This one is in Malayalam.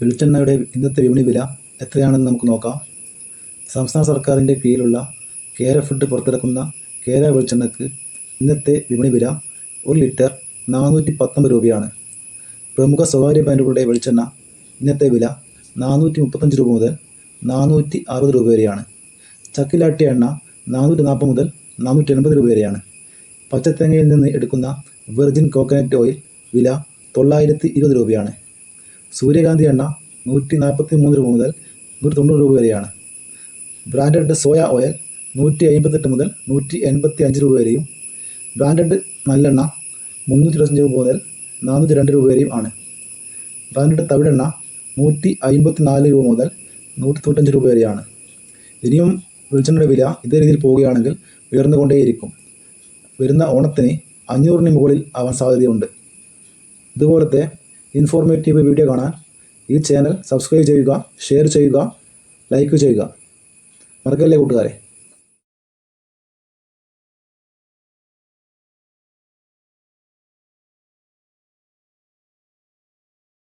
വെളിച്ചെണ്ണയുടെ ഇന്നത്തെ വിപണി വില എത്രയാണെന്ന് നമുക്ക് നോക്കാം. സംസ്ഥാന സർക്കാരിന്റെ കീഴിലുള്ള കേര ഫുഡ് പുറത്തിറക്കുന്ന കേര വെളിച്ചെണ്ണയ്ക്ക് ഇന്നത്തെ വിപണി വില ഒരു ലിറ്റർ നാനൂറ്റി പത്തൊമ്പത് രൂപയാണ്. പ്രമുഖ സ്വകാര്യ ബ്രാൻഡുകളുടെ വെളിച്ചെണ്ണ ഇന്നത്തെ വില നാനൂറ്റി മുപ്പത്തഞ്ച് രൂപ മുതൽ നാനൂറ്റി അറുപത് രൂപ വരെയാണ്. ചക്കിലാട്ടിയ എണ്ണ നാനൂറ്റി നാൽപ്പത് മുതൽ നാനൂറ്റി എൺപത് രൂപ വരെയാണ്. പച്ചത്തേങ്ങയിൽ നിന്ന് എടുക്കുന്ന വെർജിൻ കോക്കനട്ട് ഓയിൽ വില തൊള്ളായിരത്തി ഇരുപത് രൂപയാണ്. സൂര്യകാന്തി എണ്ണ നൂറ്റി നാൽപ്പത്തി മൂന്ന് രൂപ മുതൽ നൂറ്റി തൊണ്ണൂറ് രൂപ വരെയാണ്. ബ്രാൻഡഡ് സോയ ഓയിൽ നൂറ്റി അമ്പത്തെട്ട് മുതൽ നൂറ്റി എൺപത്തി അഞ്ച് രൂപ വരെയും ബ്രാൻഡഡ് നല്ലെണ്ണ മുന്നൂറ്റി ഇരുപത്തഞ്ച് രൂപ മുതൽ നാനൂറ്റി രണ്ട് രൂപ വരെയും ആണ്. ബ്രാൻഡഡ് തവിടെണ്ണ നൂറ്റി അമ്പത്തി നാല് രൂപ മുതൽ നൂറ്റി തൊണ്ണൂറ്റഞ്ച് രൂപ വരെയാണ്. ഇനിയും വെളിച്ചെണ്ണയുടെ വില ഇതേ രീതിയിൽ പോവുകയാണെങ്കിൽ ഉയർന്നുകൊണ്ടേയിരിക്കും. വരുന്ന ഓണത്തിന് അഞ്ഞൂറിന് മുകളിൽ ആവാൻ സാധ്യതയുണ്ട്. ഇതുപോലത്തെ ഇൻഫോർമേറ്റീവ് വീഡിയോ കാണാൻ ഈ ചാനൽ സബ്സ്ക്രൈബ് ചെയ്യുക ഷെയർ ചെയ്യുക ലൈക്ക് ചെയ്യുക. മറക്കല്ലേ കൂട്ടുകാരെ?